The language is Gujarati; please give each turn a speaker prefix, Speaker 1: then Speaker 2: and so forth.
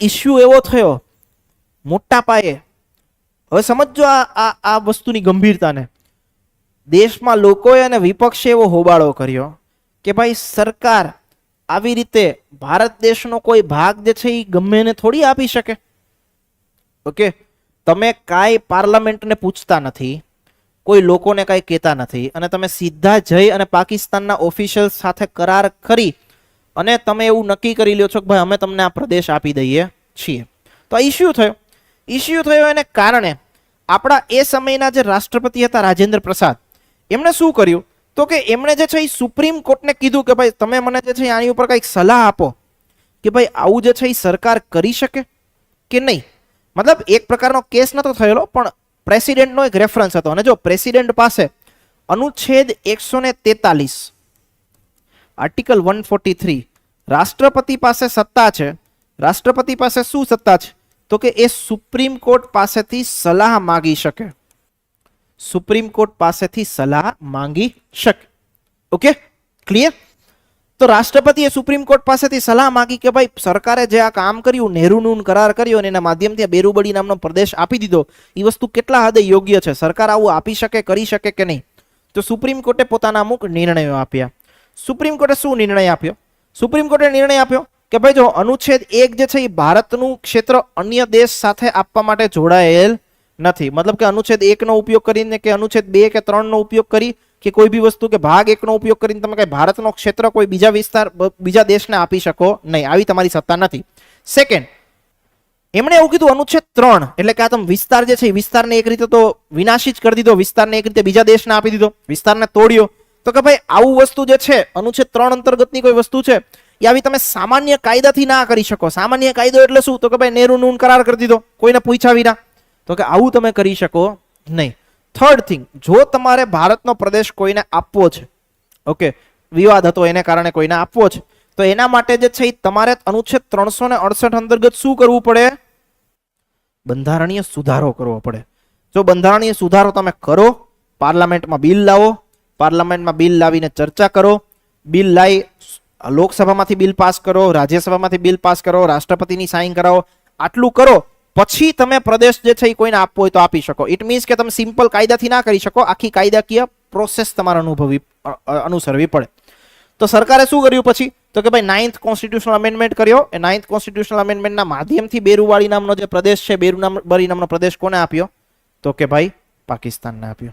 Speaker 1: ઇસ્યુ એવો થયો, મોટા પાયે. હવે સમજો આ આ વસ્તુની ગંભીરતાને. દેશમાં લોકોએ અને વિપક્ષે એવો હોબાળો કર્યો કે ભાઈ સરકાર આવી રીતે ભારત દેશનો કોઈ ભાગ જે છે એ ગમે એને થોડી આપી શકે. ઓકે? તમે કાંઈ પાર્લામેન્ટને પૂછતા નથી, કોઈ લોકોને કાંઈ કહેતા નથી અને તમે સીધા જઈ અને પાકિસ્તાનના ઓફિશિયલ સાથે કરાર કરી અને તમે એવું નક્કી કરી લ્યો છો કે ભાઈ અમે તમને આ પ્રદેશ આપી દઈએ છીએ. તો આ ઇસ્યુ થયો. ઇસ્યુ થયો એને કારણે આપણા એ સમયના જે રાષ્ટ્રપતિ હતા રાજેન્દ્ર પ્રસાદ, એમણે શું કર્યું? તો કે એમણે જે છે એ સુપ્રીમ કોર્ટને કીધું કે ભાઈ તમે મને જે છે આની ઉપર કંઈક સલાહ આપો કે ભાઈ આવું જે છે એ સરકાર કરી શકે કે નહીં? મતલબ એક પ્રકારનો કેસ નતો થયેલો, પણ પ્રેસિડેન્ટનો એક રેફરન્સ હતો. અને જો પ્રેસિડેન્ટ પાસે અનુચ્છેદ એકસો ને તેતાલીસ, આર્ટિકલ વન ફોર્ટી થ્રી રાષ્ટ્રપતિ પાસે સત્તા છે. રાષ્ટ્રપતિ પાસે શું સત્તા છે? તો કે એ સુપ્રીમ કોર્ટ પાસેથી સલાહ માગી શકે. સુપ્રીમ કોર્ટ પાસેથી સલાહ માંગી શકે. ઓકે? ક્લિયર? તો રાષ્ટ્રપતિએ સુપ્રીમ કોર્ટ પાસેથી સલાહ માંગી કે ભાઈ, સરકારે જે આ કામ કર્યું નેહરુનું કરાર કર્યો અને એના માધ્યમથી આ બેરુબડી નામનો પ્રદેશ આપી દીધો એ વસ્તુ કેટલા હદે યોગ્ય છે? સરકાર આવું આપી શકે, કરી શકે કે નહીં? તો સુપ્રીમ કોર્ટે પોતાના અમુક નિર્ણયો આપ્યા. સુપ્રીમ કોર્ટે શું નિર્ણય આપ્યો? સુપ્રીમ કોર્ટે નિર્ણય આપ્યો કે ભાઈ જો અનુચ્છેદ એક જે છે એ ભારતનું ક્ષેત્ર અન્ય દેશ સાથે આપવા માટે જોડાયેલ નથી. મતલબ કે અનુચ્છેદ એકનો ઉપયોગ કરીને કે અનુચ્છેદ બે કે ત્રણનો ઉપયોગ કરી કે કોઈ બી વસ્તુ કે ભાગ એકનો ઉપયોગ કરીને તમે કઈ ભારતનો ક્ષેત્ર કોઈ બીજા વિસ્તાર બીજા દેશને આપી શકો નહીં. આવી તમારી સત્તા નથી. સેકન્ડ એમણે એવું કીધું, અનુચ્છેદ ત્રણ, એટલે કે આ તમે વિસ્તાર જે છે એ વિસ્તારને એક રીતે તો વિનાશી જ કરી દીધો, વિસ્તારને એક રીતે બીજા દેશને આપી દીધો, વિસ્તારને તોડ્યો. તો કે ભાઈ, આવું વસ્તુ જે છે અનુચ્છેદ ત્રણ અંતર્ગતની કોઈ વસ્તુ છે, એ આવી તમે સામાન્ય કાયદાથી ના કરી શકો. સામાન્ય કાયદો એટલે શું? તો કે ભાઈ નેહરુ નૂન કરાર કરી દીધો, કોઈને પૂછ્યા વિના. તો કે આવું તમે કરી શકો નહીં. થર્ડ થિંગ જો તમારે ભારતનો પ્રદેશ કોઈને આપવો છે, ઓકે, વિવાદ હતો એને કારણે કોઈને આપવો છે, તો એના માટે જે છે એ તમારે અનુચ્છેદ ત્રણસો ને અડસઠ અંતર્ગત શું કરવું પડે? બંધારણીય સુધારો કરવો પડે. જો બંધારણીય સુધારો તમે કરો, પાર્લામેન્ટમાં બિલ લાવો પાર્લામેન્ટમાં બિલ લાવીને ચર્ચા કરો. બિલ લાવી લોકસભામાંથી બિલ પાસ કરો, રાજ્યસભામાંથી બિલ પાસ કરો, રાષ્ટ્રપતિની સાઇન કરાવો. આટલું કરો. પછી તમે પ્રદેશ જે છે એ કોઈને આપવો હોય તો આપી શકો. ઇટ મીન્સ કે તમે સિમ્પલ કાયદાથી ના કરી શકો. આખી કાયદાકીય પ્રોસેસ તમારે અનુભવી અનુસરવી પડે. તો સરકારે શું કર્યું પછી? તો કે ભાઈ નાઇન્થ કોન્સ્ટિટ્યુશનલ અમેન્ડમેન્ટ કર્યો. એ નાઇન્થ કોન્સ્ટિટ્યુશનલ અમેન્ડમેન્ટના માધ્યમથી બેરુવાળી નામનો જે પ્રદેશ છે બેરુનામબરી નામનો પ્રદેશ કોને આપ્યો? તો કે ભાઈ પાકિસ્તાનને આપ્યો.